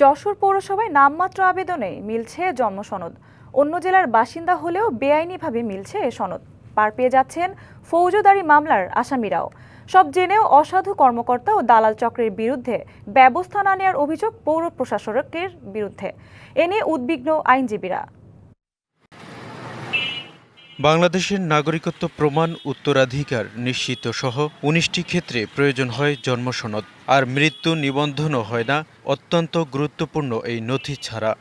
যশোর পৌরসভায় নামমাত্র আবেদনে মিলছে জন্ম সনদ অন্য জেলার বাসিন্দা হলেও বেআইনিভাবে মিলছে এ সনদ। পার পেয়ে যাচ্ছেন ফৌজদারি মামলার আসামিরাও। সব জেনেও অসাধু কর্মকর্তা ও দালাল চক্রের বিরুদ্ধে ব্যবস্থা না নেওয়ার অভিযোগ পৌর প্রশাসকের বিরুদ্ধে। এ নিয়ে উদ্বিগ্ন আইনজীবীরা। বাংলাদেশের নাগরিকত্ব প্রমাণ উত্তরাধিকার নিশ্চিত সহ উনিশটি ক্ষেত্রে প্রয়োজন হয় জন্মসনদ। আর মৃত্যু নিবন্ধনও হয় না, অত্যন্ত গুরুত্বপূর্ণ এই নথি ছাড়া।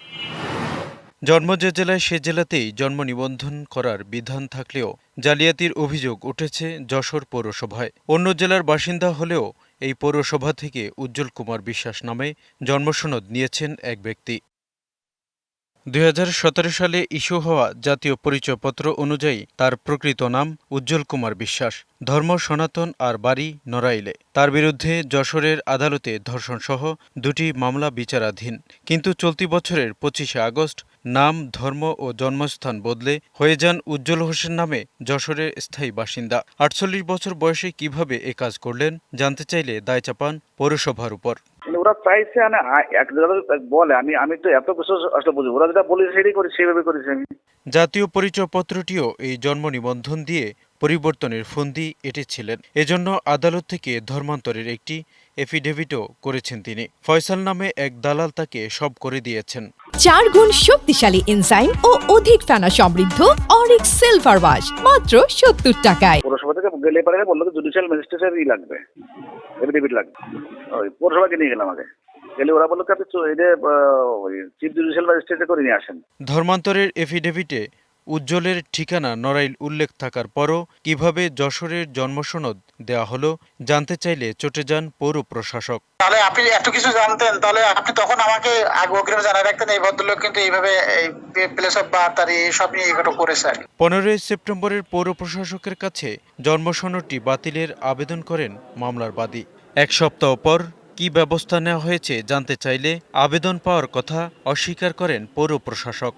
জন্ম যে জেলায় সে জেলাতেই জন্ম নিবন্ধন করার বিধান থাকলেও জালিয়াতির অভিযোগ উঠেছে যশোর পৌরসভায়। অন্য জেলার বাসিন্দা হলেও এই পৌরসভা থেকে উজ্জ্বল কুমার বিশ্বাস নামে জন্মসনদ নিয়েছেন এক ব্যক্তি। দুই হাজার সতেরো সালে ইস্যু হওয়া জাতীয় পরিচয়পত্র অনুযায়ী তার প্রকৃত নাম উজ্জ্বল কুমার বিশ্বাস। ধর্ম সনাতন আর বাড়ি নড়াইলে। তার বিরুদ্ধে যশোরের আদালতে ধর্ষণসহ দুটি মামলা বিচারাধীন। কিন্তু চলতি বছরের পঁচিশে আগস্ট নাম, ধর্ম ও জন্মস্থান বদলে হয়ে যান উজ্জ্বল হোসেন নামে যশোরের স্থায়ী বাসিন্দা। আটচল্লিশ বছর বয়সে কীভাবে এ কাজ করলেন জানতে চাইলে দায় চাপান পৌরসভার উপর। ওরা চাইছে মানে এক বলে, আমি আমি তো এত কিছু আসলে বুঝি, ওরা যেটা বলেছে সেটাই করি সেভাবে করেছি আমি। জাতীয় পরিচয়পত্রটিও এই জন্ম নিবন্ধন দিয়ে পরিবর্তনের ফন্দি এঁটেছিলেন। এজন্য আদালত থেকে ধর্মান্তরের একটি এফিডেভিটও করেছেন তিনি। ফয়সাল নামে এক দালাল তাকে সব করে দিয়েছেন। চার গুণ শক্তিশালী এনজাইম ও অধিক ফেনা সমৃদ্ধ অরিক সিলভার ওয়াশ মাত্র সত্তর টাকায়। পৌরসভা থেকে গেলে পরে বলল জুডিশিয়াল ম্যাজিস্ট্রেটের ই লাগবে। এফিডেভিট লাগবে। ওই পৌরসভাকে নিয়ে গেলাম আগে। গেলে ওরা বলল আপনি চো- এই যে চিফ জুডিশিয়াল ম্যাজিস্ট্রেটে করে নিয়ে আসেন। ধর্মান্তরের এফিডেভিটে উজ্জ্বলের ঠিকানা নড়াইল উল্লেখ থাকার পরও কীভাবে যশোরের জন্মসনদ দেওয়া হলো জানতে চাইলে চটে যান পৌর প্রশাসক। তাহলে আপনি এত কিছু জানতেন তাহলে আপনি তখন আমাকে আগে অগ্রিম জানাই রাখতেন এই ভদ্রলোক কিন্তু এইভাবে প্লেস অফ বার্থ আর এইসব নিয়ে এগুলো করেছে পনেরোই সেপ্টেম্বরের পৌর প্রশাসকের কাছে জন্মসনদটি বাতিলের আবেদন করেন মামলার বাদী। এক সপ্তাহ পর কি ব্যবস্থা নেওয়া হয়েছে জানতে চাইলে আবেদন পাওয়ার কথা অস্বীকার করেন পৌর প্রশাসক।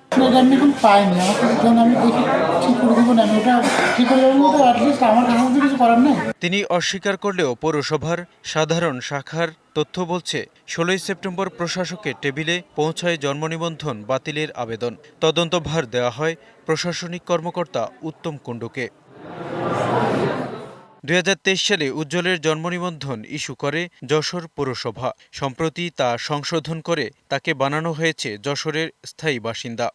তিনি অস্বীকার করলেও পৌরসভার সাধারণ শাখার তথ্য বলছে ষোলোই সেপ্টেম্বর প্রশাসকের টেবিলে পৌঁছায় জন্মনিবন্ধন বাতিলের আবেদন। তদন্তভার দেওয়া হয় প্রশাসনিক কর্মকর্তা উত্তম কুণ্ডুকে। দুই হাজার তেইশ সালে উজ্জ্বলের জন্মনিবন্ধন ইস্যু করে যশোর পৌরসভা। সম্প্রতি তা সংশোধন করে তাকে বানানো হয়েছে যশোরের স্থায়ী বাসিন্দা।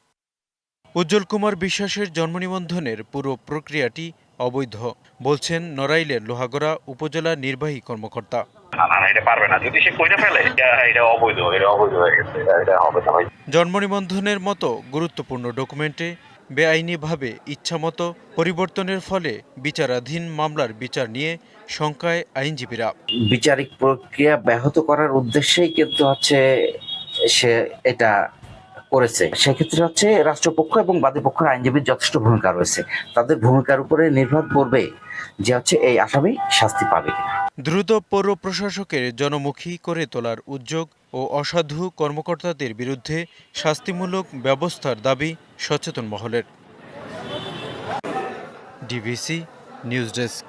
উজ্জ্বল কুমার বিশ্বাসের জন্মনিবন্ধনের পুরো প্রক্রিয়াটি অবৈধ বলছেন নড়াইলের লোহাগড়া উপজেলা নির্বাহী কর্মকর্তা। না না না, এটা পারবে না। যদি সে কইরে ফেলে এটা এটা অবৈধ এটা অবৈধ গেছে এটা এটা হবে না ভাই। জন্মনিবন্ধনের মতো গুরুত্বপূর্ণ ডকুমেন্টে বেআইনিভাবে ইচ্ছামতো পরিবর্তনের ফলে বিচারাধীন মামলার বিচার নিয়ে শঙ্কায় আইনজীবীরা। বিচারিক প্রক্রিয়া ব্যাহত করার উদ্দেশ্যেই কিন্তু হচ্ছে সে এটা করেছে। সেক্ষেত্রে হচ্ছে রাষ্ট্রপক্ষ এবং বাদীপক্ষের আইনজীবীর যথেষ্ট ভূমিকা রয়েছে। তাদের ভূমিকার উপরে নির্ভর করবে যে হচ্ছে এই আসামি শাস্তি পাবে দ্রুত পৌর প্রশাসকের জনমুখী করে তোলার উদ্যোগ ও অসাধু কর্মকর্তাদের বিরুদ্ধে শাস্তিমূলক ব্যবস্থার দাবি সচেতন মহলের। DBC news desk.